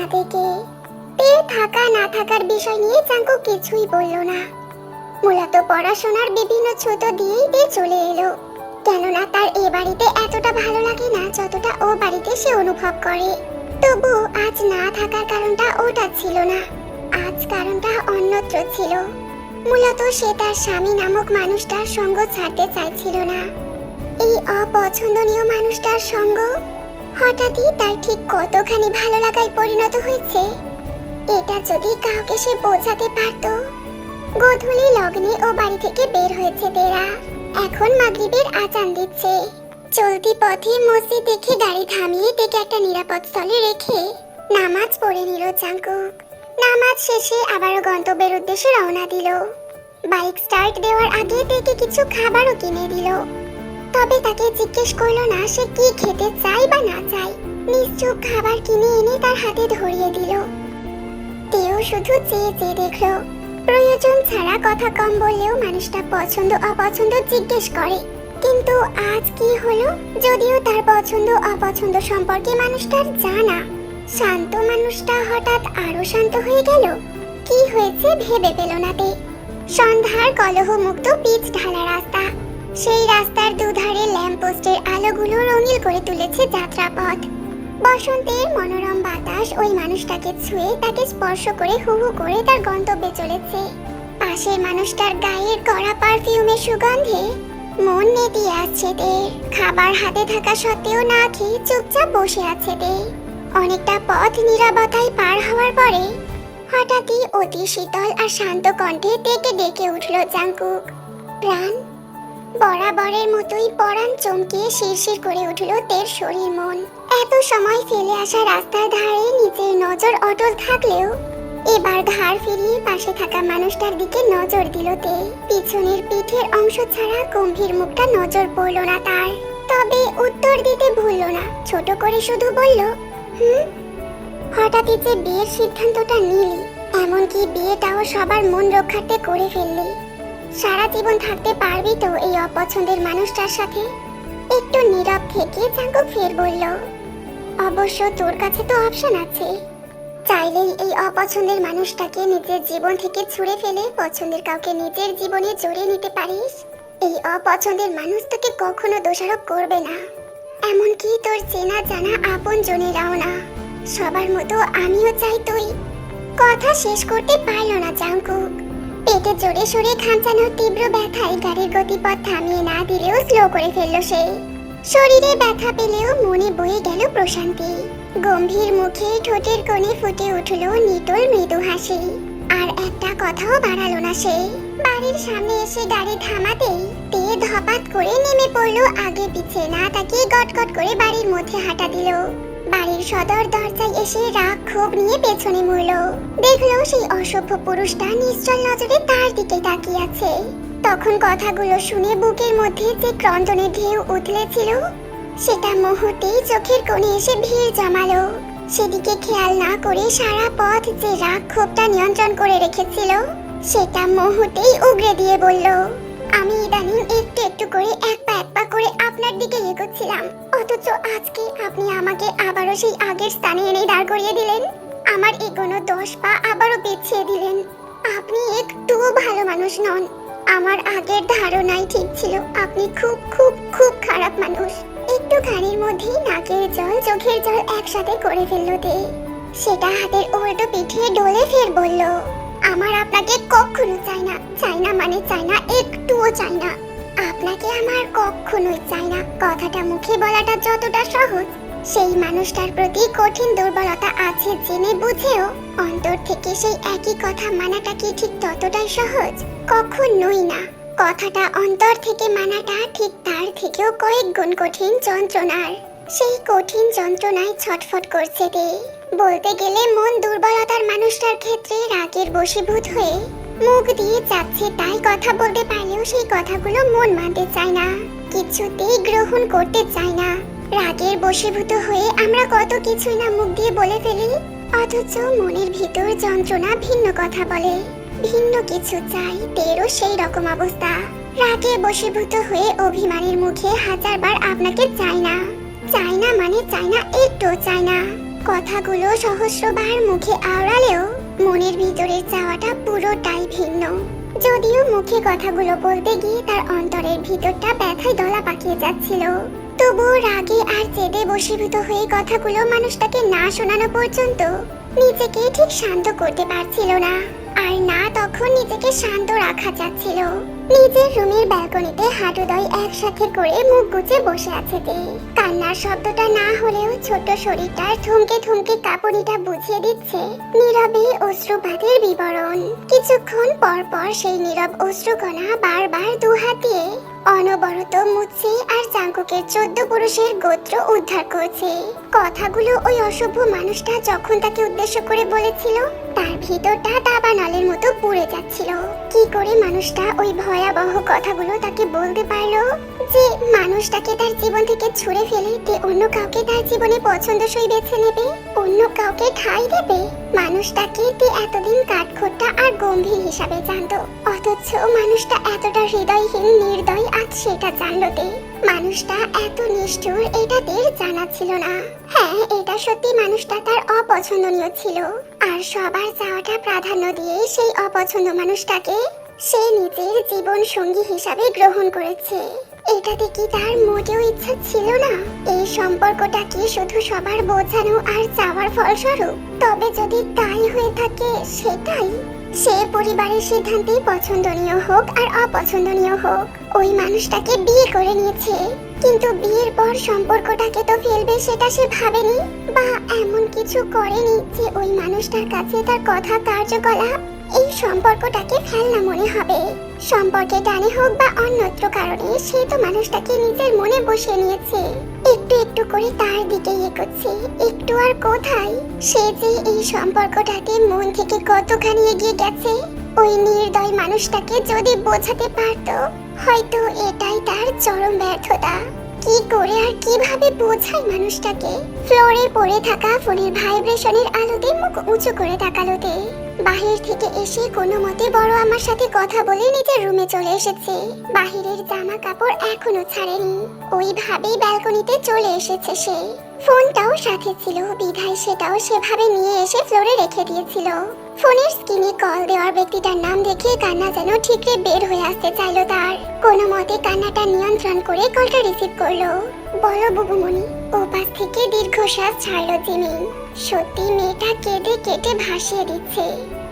না থেকে তের থাকা, না থাকার বিষয় নিয়ে জাঙ্কু কিছুই বলল না। মূলত পড়াশোনার বিভিন্ন ছুতো দিয়েই তে চলে এলো। কেননা তার এ বাড়িতে এতটা ভালো লাগে না যতটা ও বাড়িতে সে অনুভব করে। তবু আজ না থাকার কারণটা ওটা ছিল না। আজ কারণটা অন্যত্র ছিল। মূলত সে তার স্বামী নামক মানুষটার সঙ্গ ছাড়তে চাইছিল না। এই অপছন্দনীয় মানুষটার সঙ্গ হঠাৎই তার ঠিক কতখানি ভালো লাগায় পরিণত হয়েছে, এটা যদি কাউকে সে বোঝাতে পারতো। গোধূলি লগ্নে ও বাড়ি থেকে বের হয়েছে তেরা এখন মাগরিবের আজান দিচ্ছে। চলতি পথে মসজিদ দেখে গাড়ি থামিয়ে তেকে একটা নিরাপদ স্থলে রেখে নামাজ পড়ে নিল চাঙ্কুক। নামাজ শেষে আবারও গন্তব্যের উদ্দেশ্যে রওনা দিল। বাইক স্টার্ট দেওয়ার আগে তেকে কিছু খাবারও কিনে দিল। তবে তাকে জিজ্ঞেস করল না, সে কি খেতে চাই বা না চাই নিশ্চুপ খাবার কিনে এনে তার হাতে ধরিয়ে দিল। তেও শুধু চেয়ে চেয়ে দেখল, প্রয়োজন ছাড়া কথা কম বললেও মানুষটা পছন্দ অপছন্দ জিজ্ঞেস করে। কিন্তু আজ কি হলো? যদিও তার পছন্দ অপছন্দ সম্পর্কে মানুষটার জানা। শান্ত মানুষটা হঠাৎ আরও শান্ত হয়ে গেল। কি হয়েছে ভেবে পেল না তে। সন্ধ্যার কলহ মুক্ত পিচ ঢালা রাস্তা। সেই রাস্তার দুধারে ল্যাম্পপোস্টের আলোগুলো রঙিল করে তুলেছে যাত্রাপথ। বসন্তের মনোরম বাতাস ওই মানুষটাকে ছুঁয়ে তাকে স্পর্শ করে হু হু করে তার গন্তব্যে চলেছে। পাশের মানুষটার গায়ের কড়া পারফিউমের সুগন্ধে মন নেতিয়ে আসছে তে খাবার হাতে থাকা সত্ত্বেও না খেয়ে চুপচাপ বসে আছে তে অনেকটা পথ নিরাপত্তায় পার হওয়ার পরে হঠাৎই অতি শীতল আর শান্ত কণ্ঠে তেকে ডেকে উঠল জাঙ্কুক প্রাণ বরাবরের মতোই পরাণ চমকে শিরশির করে উঠল তের শরীর মন। এত সময় ফেলে আসা রাস্তার ধারে নিজের নজর অটল থাকলেও এবার ঘাড় ফিরিয়ে পাশে থাকা মানুষটার দিকে নজর দিল তে। পিছনের পিঠের অংশ ছাড়া গম্ভীর মুখটা নজর পড়ল না তার। তবে উত্তর দিতে ভুলল না, ছোট করে শুধু বলল, হুম? হঠাৎই যে বিয়ের সিদ্ধান্তটা নিলি, এমনকি বিয়েটাও সবার মন রক্ষার্থে করে ফেললি। সারা জীবন থাকতে পারবি তো এই অপছন্দের মানুষটার সাথে? একটু নীরব থেকে চাঙ্কু ফের বলল, অবশ্য তোর কাছে তো অপশন আছে। চাইলেই এই অপছন্দের মানুষটাকে নিজের জীবন থেকে ছুঁড়ে ফেলে পছন্দের কাউকে নিজের জীবনে জড়িয়ে নিতে পারিস? এই অপছন্দের মানুষ তোকে কখনো দোষারোপ করবে না। এমনকি তোর চেনা জানা আপন জনেরাও না। সবার মতো আমিও চাই তুই। কথা শেষ করতে পারল না জাঙ্কুক। পেটে জোরে সরে খামচানোর তীব্র ব্যথায় গাড়ির গতিপথ থামিয়ে না দিলেও স্লো করে ফেলল সে। শরীরে ব্যথা পেলেও মনে বয়ে গেল প্রশান্তি। গম্ভীর মুখে ঠোঁটের কোণে ফুটে উঠল নিটোল মৃদু হাসি। আর একটা কথাও বাড়ালো না সে। বাড়ির সামনে এসে গাড়ি থামাতেই তে ধপাত করে নেমে পড়ল আগে পিছে। না তাকিয়ে গটগট করে বাড়ির মধ্যে হাঁটা দিল। বাড়ির সদর দরজায় এসে রাগ ক্ষোভ নিয়ে পেছনে মুড়ল। দেখল সেই অসভ্য পুরুষটা নিশ্চল নজরে তার দিকে তাকিয়ে আছে। তখন কথাগুলো শুনে বুকের মধ্যে যে ক্রন্দনের ঢেউ উঠলেছিল সেটা মুহূর্তেই চোখের কোণে এসে ভিড় জমালো। সেদিকে খেয়াল না করে সারা পথ যে রাগ ক্ষোভটা নিয়ন্ত্রণ করে রেখেছিল, সেটা মুহূর্তেই উগরে দিয়ে বলল, আমি ইদানিং একটু একটু করে এক এক পা করে আপনার দিকে এগোচ্ছিলাম। অথচ আজকে আপনি আমাকে আবারও সেই আগের স্থানে এনে দাঁড় করিয়ে দিলেন। আমার এগোনো দশ পা আবারও পিছিয়ে দিলেন। আপনি একটুও ভালো মানুষ নন। আমার আগের ধারণাই ঠিক ছিল, আপনি খুব খুব খুব খারাপ মানুষ। একটু খানির মধ্যেই নাকের জল চোখের জল একসাথে করে ফেলল দে সেটা হাতের উল্টো পিঠিয়ে ডলে ফের বলল, আমার আপনাকে কখনো চাই না। চাই না মানে চাই না, একটুও চাই না। আপনাকে আমার কখনোই চাই না। কথাটা মুখে বলাটা যতটা সহজ। সেই মানুষটার প্রতি কঠিন দুর্বলতা আছে জেনে বুঝেও অন্তর থেকে সেই একই কথা মানাটা কি ঠিক ততটাই সহজ? কখনোই না। কথাটা অন্তর থেকে মানাটা ঠিক তার থেকেও কয়েক গুণ কঠিন যন্ত্রণার। সেই কঠিন যন্ত্রণায় ছটফট করছে রে বলতে গেলে মন দুর্বলতার মানুষটার ক্ষেত্রে রাগের বশীভূত হয়ে মুখ দিয়ে যাচ্ছে তাই কথা বলতে পারলেও সেই কথাগুলো মন মানতে চায় না। কিছুতেই গ্রহণ করতে চায় না। রাগের বশীভূত হয়ে আমরা কত কিছুই না মুখ দিয়ে বলে ফেলি, অথচ মনের ভিতর যন্ত্রণা ভিন্ন কথা বলে। ভিন্ন কিছু চাই তেরও সেই রকম অবস্থা। রাগে বশীভূত হয়ে অভিমানের মুখে হাজারবার আপনাকে চাই না। চাই না মানে চাই না একটু চাই না। কথাগুলো সহস্রবার মুখে আওড়ালেও মনের ভিতরে চাওয়াটা পুরোটাই ভিন্ন। যদিও মুখে কথাগুলো বলতে গিয়ে তার অন্তরের ভিতরটা ব্যথায় দলা পাকিয়ে যাচ্ছিল। তবুও রাগে আর চেদে বসীভূত হয়ে কথাগুলো মানুষটাকে না শোনানো পর্যন্ত নিজেকে ঠিক শান্ত করতে পারছিল না। আর না তখন নিজেকে শান্ত রাখা যাচ্ছিল। নিজের রুমের ব্যালকনিতে হাঁটুদয় একসাথে করে মুখ গুজে বসে আছে তে। কান্নার শব্দটা না হলেও ছোট শরীরটার থমকে থমকে কাঁপুনিটা বুঝিয়ে দিচ্ছে নীরবে অশ্রুপাতের বিবরণ। কিছুক্ষণ পর পর সেই নীরব অশ্রুকণা বারবার দুহাত দিয়ে অনবরত মুচ্ছে আর চাঙ্কুকের চোদ্দ পুরুষের গোত্র উদ্ধার করছে। কথাগুলো ওই অসভ্য মানুষটা যখন তাকে উদ্দেশ্য করে বলেছিল তার ভিতরটা দাবা নালের মতো পুড়ে যাচ্ছিল। কি করে মানুষটা ওই ভয়াবহ কথাগুলো তাকে বলতে পারল? যে মানুষটাকে তার জীবন থেকে ছুড়ে ফেলে, যে অন্য কাউকে তার জীবনে পছন্দসই বেছে নেবে, অন্য ঠাঁই দেবে মানুষটাকে তে এতদিন কাঠখোট্টা আর গম্ভীর হিসাবে জানতো। অথচ মানুষটা এতটা হৃদয়হীন, নির্দয় আজ সেটা জানলো তে। মানুষটা এত নিষ্ঠুর, এটা তের জানা ছিল না। হ্যাঁ এটা সত্যি মানুষটা তার অপছন্দনীয় ছিল। আর সবার চাওয়াটা প্রাধান্য দিয়ে সেই অপছন্দ মানুষটাকে সে নিজের জীবন সঙ্গী হিসাবে গ্রহণ করেছে। এটাতে কি তার মোটেও ইচ্ছা ছিল না। এই সম্পর্কটা কি শুধু সবার বোঝানো আর চাওয়ার ফলস্বরূপ। তবে যদি তাই হয়ে থাকে সেটাই, সে পরিবারের সিদ্ধান্তেই পছন্দনীয় হোক আর অপছন্দনীয় হোক, ওই মানুষটাকে বিয়ে করে নিয়েছে। কিন্তু বিয়ের পর সম্পর্কটাকে তো ফেলবে সেটা সে ভাবেনি, বা এমন কিছু করেনি যে ওই মানুষটার কাছে তার কথা কার্যকলাপ এই সম্পর্কটাকে ফেলনা মনে হবে। সম্পর্কে টানে হোক বা অন্যত্র কারণে সে তো মানুষটাকে নিজের মনে বসিয়ে নিয়েছে। একটু একটু করে তার দিকে এগোচ্ছে। একটু আর কোথায়? সে যে এই সম্পর্কটাকে মন থেকে কতখানি এগিয়ে গেছে? ওই নির্দয় মানুষটাকে যদি বোঝাতে পারতো, হয়তো এটাই তার চরম ব্যর্থতা। কি করে আর কীভাবে বোঝায় মানুষটাকে? ফ্লোরে পড়ে থাকা ফোনের ভাইব্রেশনের আলোতে মুখ উঁচু করে তাকালোতে। বাহির থেকে এসে কোনো মতে বড় আমার সাথে কথা বলে নিজের রুমে চলে এসেছে। বাহিরের জামা কাপড় এখনও ছাড়েনি। ওইভাবেই ব্যালকনিতে চলে এসেছে সে। ফোনটাও সাথে ছিল। বিধায় সেটাও সেভাবে নিয়ে এসে ফ্লোরে রেখে দিয়েছিল। ফোনের স্ক্রিনে কল দেওয়ার ব্যক্তিটার নাম দেখে কান্না যেন ঠিকরে বের হয়ে আসতে চাইলো তার। কোনো মতে কান্নাটা নিয়ন্ত্রণ করে কলটা রিসিভ করল। বলো বুবুমণি ও পাশ থেকে দীর্ঘশ্বাস ছাড়লো জিমি। সত্যি মেয়েটা কেঁদে কেটে ভাসিয়ে দিচ্ছে।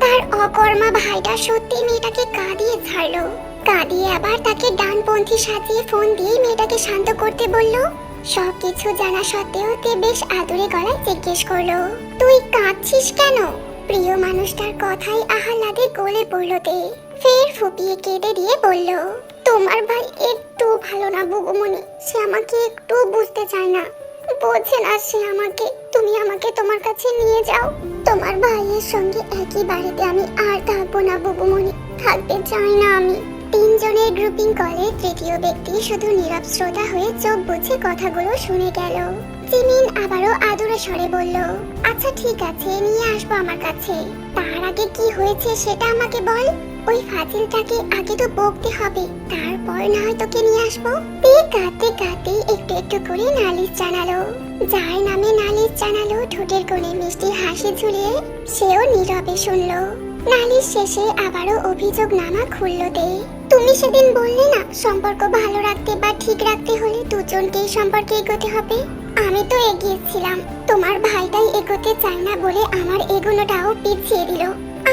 তার অকর্মা ভাইটা সত্যি মেয়েটাকে কাঁদিয়ে ছাড়লো। কাঁদিয়ে আবার তাকে ডানপন্থী সাজিয়ে ফোন দিয়ে মেয়েটাকে শান্ত করতে বলল। সবকিছু জানা সত্ত্বেও তে বেশ আদরে গলায় জিজ্ঞেস করল, তুই কাঁদছিস কেন? প্রিয় মানুষটার কথাই আহ্লাদে গলে পড়ল তে। ফের ফুপিয়ে কেঁদে দিয়ে বলল তোমার ভাই একটু ভালো না, বুবুমণি। সে আমাকে একটু বুঝতে চায় না। বোঝে না সে আমাকে। তুমি আমাকে তোমার কাছে নিয়ে যাও। তোমার ভাইয়ের সঙ্গে একই বাড়িতে আমি আর থাকব না, বুবুমণি। থাকতে চাই না আমি। তিনজনের গ্রুপিং কলে তৃতীয় ব্যক্তি শুধু নীরব শ্রোতা হয়ে চোখ বুঝে কথাগুলো শুনে গেল। জিমিন আবারও আদুরে স্বরে বলল আচ্ছা ঠিক আছে, নিয়ে আসব আমার কাছে। তার আগে কি হয়েছে সেটা আমাকে বল। ওই ফাজিলটাকে আগে তো বকতে হবে, তারপর না হয় তোকে নিয়ে আসব। তে কাঁদতে কাঁদতে একটু একটু করে নালিশ জানালো। যার নামে নালিশ জানালো, ঠোঁটের কোণে মিষ্টি হাসি ঝুলিয়ে সেও নীরবে শুনলো। নালিশ শেষে আবারও অভিযোগ নামা খুললো দে তুমি সেদিন বললে না, সম্পর্ক ভালো রাখতে বা ঠিক রাখতে হলে দুজনকেই সম্পর্কে এগোতে হবে? আমি তো এগিয়েছিলাম, তোমার ভাইটাই এগোতে চায় না বলে আমার এগোনোটাও পিছিয়ে দিল।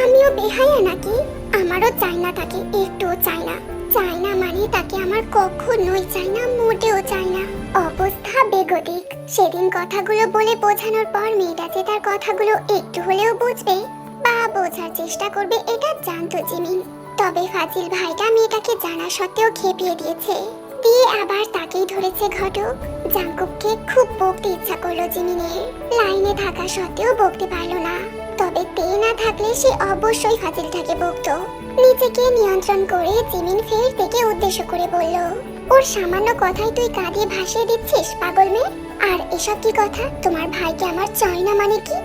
আমিও বেহায়া নাকি? আমারও চাই না তাকে একটুও চাই না চাই না মানে তাকে আমার কখনোই চাই না মোটেও চাই না অবস্থা বেগতিক। সেদিন কথাগুলো বলে বোঝানোর পর মেয়েটা যে তার কথাগুলো একটু হলেও বুঝবে বা বোঝার চেষ্টা করবে, এটা জানতো জিমিন। তবে ফাজিল ভাইটা মেয়েটাকে জানা সত্ত্বেও খেপিয়ে দিয়েছে। দিয়ে আবার তাকেই ধরেছে ঘটক। জাঙ্কুককে খুব বকতে ইচ্ছা করল জিমিনের। লাইনে থাকা সত্ত্বেও বকতে পারল না। তবে তে না থাকলে সে অবশ্যই ফাজিলটাকে বকতো নিজেকে নিয়ন্ত্রণ করে জিমিন ফের থেকে উদ্দেশ্য করে বলল, ওর সামান্য কথাই তুই কাঁদিয়ে ভাসিয়ে দিচ্ছিস, পাগল মেয়ে? আর এসব কি কথা? তোমার ভাইকে আমার চাই না মানে কি?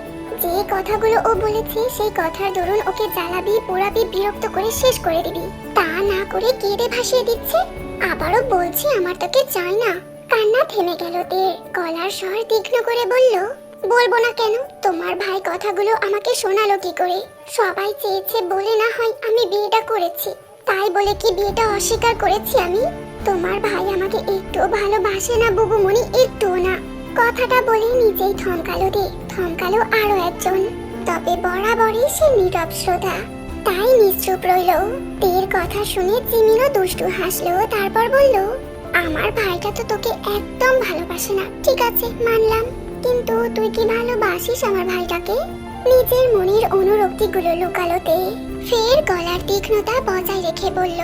যে কথাগুলো ও বলেছে, সেই কথার দরুন ওকে জ্বালাবি, পোড়াবি, বিরক্ত করে শেষ করে দিবি। তা না করে কেঁদে ভাসিয়ে দিচ্ছে? আবারও বলছি আমার তোকে চাই না। কান্না থেমে গেল তে। গলার স্বর তীক্ষ্ণ করে বলল বলব না কেন? তোমার ভাই কথাগুলো আমাকে শোনালো কি করে? সবাই চেয়েছে বলে না হয় আমি বিয়েটা করেছি। তাই বলে কি বিয়েটা অস্বীকার করেছি আমি? তোমার ভাই আমাকে একটু ভালোবাসে না, বুবুমণি, একটুও না। কথাটা বলে নিজেই থমকালো দে থমকালো আরও একজন। তবে বরাবরই সে নীরব শ্রোতা। তাই নিশ্চুপ রইল। তের কথা শুনে জিমিনও দুষ্টু হাসলো, তারপর বলল, আমার ভাইটা তো তোকে একদম ভালোবাসে না। ঠিক আছে, মানলাম। কিন্তু তুই কি ভালোবাসিস আমার ভাইটাকে? নিজের মনের অনুরক্তিগুলো লুকালোতে ফের গলার তীক্ষ্ণতা বজায় রেখে বলল,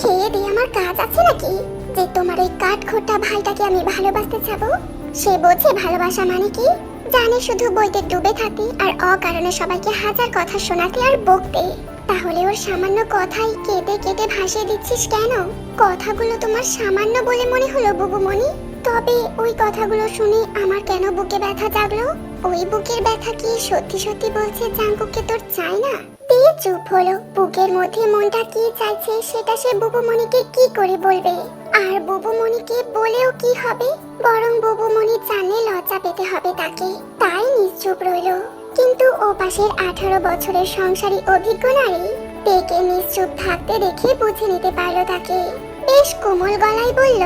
খেয়ে দিয়ে আমার কাজ আছে নাকি? যে তোমার ওই কাঠখোট্টা ভাইটাকে আমি ভালোবাসতে চাবো? সে বোঝে ভালোবাসা মানে কি? জানে শুধু বইতে ডুবে থাকতে আর অকারণে সবাইকে হাজার কথা শোনাতে আর বকতে। তাহলে ওর সামান্য কথাই কেটে কেটে ভাসিয়ে দিচ্ছিস কেন? কথাগুলো তোমার সামান্য বলে মনে হলো, বুবুমণি। তবে ওই কথাগুলো শুনে আমার কেন বুকে ব্যথা জাগলো? ওই বুকের ব্যথা কি সত্যি সত্যি বলছে জাঙ্কুকে তোর চাই না? দিয়ে চুপ হলো। বুকের মধ্যে মনটা কি চাইছে সেটা সে বুবুমণিকে কি করে বলবে? আর বুবুমণিকে বলেও কি হবে? বরং বুবুমণি জানলে লজ্জা পেতে হবে তাকে। তাই নিশ্চুপ রইল। কিন্তু ও পাশের আঠারো বছরের সংসারী অভিজ্ঞ নারী, পেকে নিশ্চুপ থাকতে দেখে বুঝে নিতে পারল তাকে। বেশ কোমল গলায় বলল